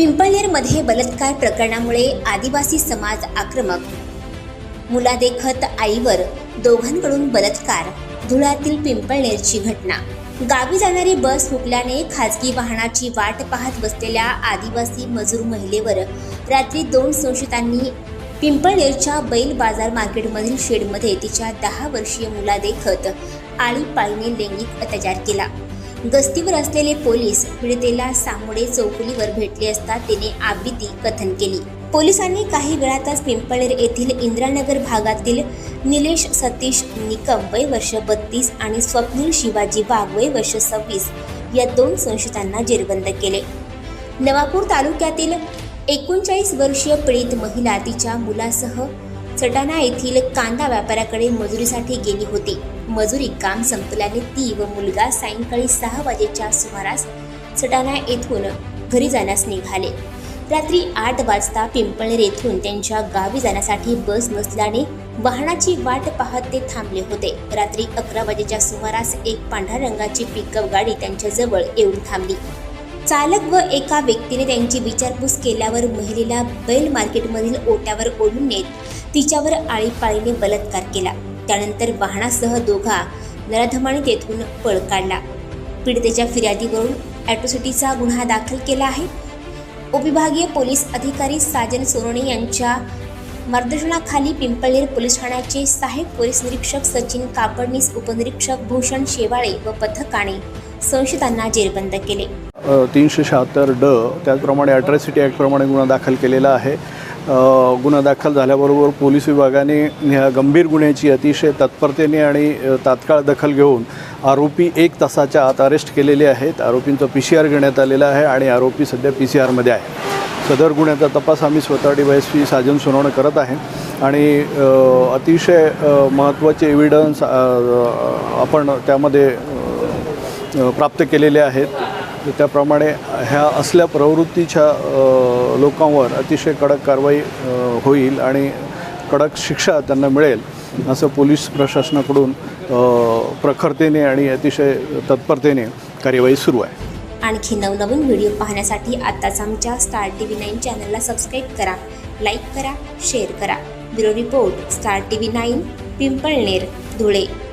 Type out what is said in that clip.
पिंपळनेरमध्ये बलात्कार प्रकरणामुळे आदिवासी समाज आक्रमक. मुलादेखत आईवर दोघांकडून बलात्कार धुळ्यातील पिंपळनेरची घटना. गावी जाणारी बस हुकल्याने खाजगी वाहनाची वाट पाहत बसलेल्या आदिवासी मजूर महिलेवर रात्री दोन संशयितांनी पिंपळनेरच्या बैल बाजार मार्केटमधील शेडमध्ये तिच्या दहा वर्षीय मुलादेखत आळीपाळीने लैंगिक अत्याचार केला. गस्तीवर असलेले पोलीस पीडितेला सामोडे चौकुलीवर भेटले असता तिने आबिती कथन केली. पोलिसांनी काही वेळातच पिंपळेर येथील इंद्रानगर भागातील निलेश सतीश निकम वय वर्ष बत्तीस आणि स्वप्नील शिवाजी वाघ वय वर्ष सव्वीस या दोन संशयितांना जेरबंद केले. नवापूर तालुक्यातील एकोणचाळीस वर्षीय पीडित महिला तिच्या मुलासह चटाणा येथील कांदा व्यापाऱ्याकडे मजुरीसाठी गेली होती. मजुरी काम संपल्याने ती व मुलगा सायंकाळी सहा वाजेच्या सुमारास सटाणा येथून घरी जाण्यास निघाले. रात्री आठ वाजता पिंपळनेर येथून त्यांच्या गावी जाण्यासाठी बस नसल्याने वाहनाची वाट पाहत ते थांबले होते. रात्री अकरा वाजेच्या सुमारास एक पांढऱ्या रंगाची पिकअप गाडी त्यांच्याजवळ येऊन थांबली. चालक व एका व्यक्तीने त्यांची विचारपूस केल्यावर महिलेला बैल मार्केटमधील ओट्यावर ओढून नेत तिच्यावर आळीपाळीने बलात्कार केला. त्यानंतर वाहनासह दोघा नराधमाने तेथून पळ काढला. पीडितेच्या फिर्यादीवरून ॲट्रोसिटीचा गुन्हा दाखल केला आहे. उपविभागीय पोलीस अधिकारी साजन सोनवणे यांच्या मार्गदर्शनाखाली पिंपळनेर पोलीस ठाण्याचे सहाय्यक पोलीस निरीक्षक सचिन कापडनीस उपनिरीक्षक भूषण शेवाळे व पथकाने संशयितांना जेरबंद केले. तीनशे शहात्तर ड त्याचप्रमाणे अट्रॅसिटी ॲक्टप्रमाणे गुन्हा दाखल केलेला आहे. गुन्हा दाखल झाल्याबरोबर पोलीस विभागाने ह्या गंभीर गुन्ह्याची अतिशय तत्परतेने आणि तात्काळ दखल घेऊन आरोपी एक तासाच्या आत अरेस्ट केलेले आहेत. आरोपींचं पी सी आर घेण्यात आलेला आहे आणि आरोपी सध्या पी सी आरमध्ये आहे. सदर गुन्ह्याचा तपास आम्ही स्वतः D Y S P Sajan Sonawane करत आहे आणि अतिशय महत्त्वाचे एव्हिडन्स आपण त्यामध्ये प्राप्त केलेले आहेत. त्याप्रमाणे ह्या असल्या प्रवृत्तीच्या लोकांवर अतिशय कडक कारवाई होईल आणि कडक शिक्षा त्यांना मिळेल असं पोलीस प्रशासनाकडून प्रखरतेने आणि अतिशय तत्परतेने कार्यवाही सुरू आहे. आणखी नवनवीन व्हिडिओ पाहण्यासाठी आताच आमच्या स्टार टी व्ही नाईन चॅनलला सबस्क्राईब करा लाईक करा शेअर करा. Bureau report star T V nine Pimpalner Dhule.